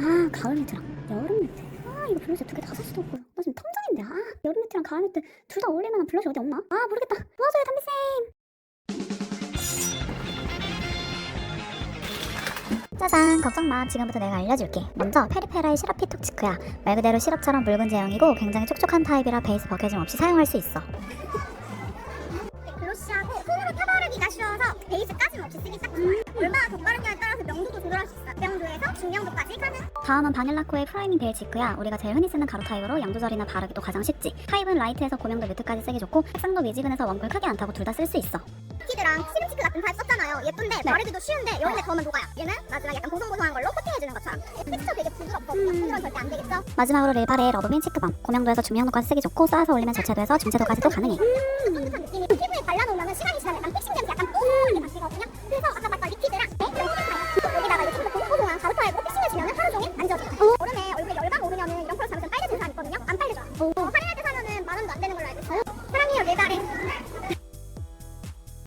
아 가을 매트랑 여름 매트 아 이거 블러셔 두 개 다 살 수도 없고요 나 지금 텅정인데. 아 여름 매트랑 가을 매트 둘 다 어울릴 만한 블러셔 어디 없나? 아 모르겠다. 도와줘요 담비쌤. 짜잔 걱정 마. 지금부터 내가 알려줄게. 먼저 페리페라의 시럽 피톡치크야. 말 그대로 시럽처럼 묽은 제형이고 굉장히 촉촉한 타입이라 베이스 벗겨짐 없이 사용할 수 있어. 글로시하고 손으로 펴바르기가 쉬워서 베이스 까짐 없이 쓰기 딱 좋아요. 얼마나 덧바르냐에 따라서 명도도 조절할 수 있어요. 명도에서 중명도까지. 다음은 바닐라코의 프라이밍 벨 치크야 우리가 제일 흔히 쓰는 가루 타입으로 양 조절이나 바르기도 가장 쉽지 타입은 라이트에서 고명도 뮤트까지 쓰기 좋고 색상도 미지근해서 웜쿨 크게 안 타고 둘 다 쓸 수 있어 키드랑 시름치크 같은 타입 썼잖아요. 예쁜데 네. 바르기도 쉬운데 여름에 더우면 녹아요. 얘는 마지막에 약간 보송보송한 걸로 코팅해주는 것처럼. 텍스처 되게 부드럽거든요. 부드러운 절대 안 되겠죠? 마지막으로 릴바레의 러브빈 치크밤 고명도에서 중명도까지 쓰기 좋고 쌓아서 올리면 저채도에서 중채도까지도 가능해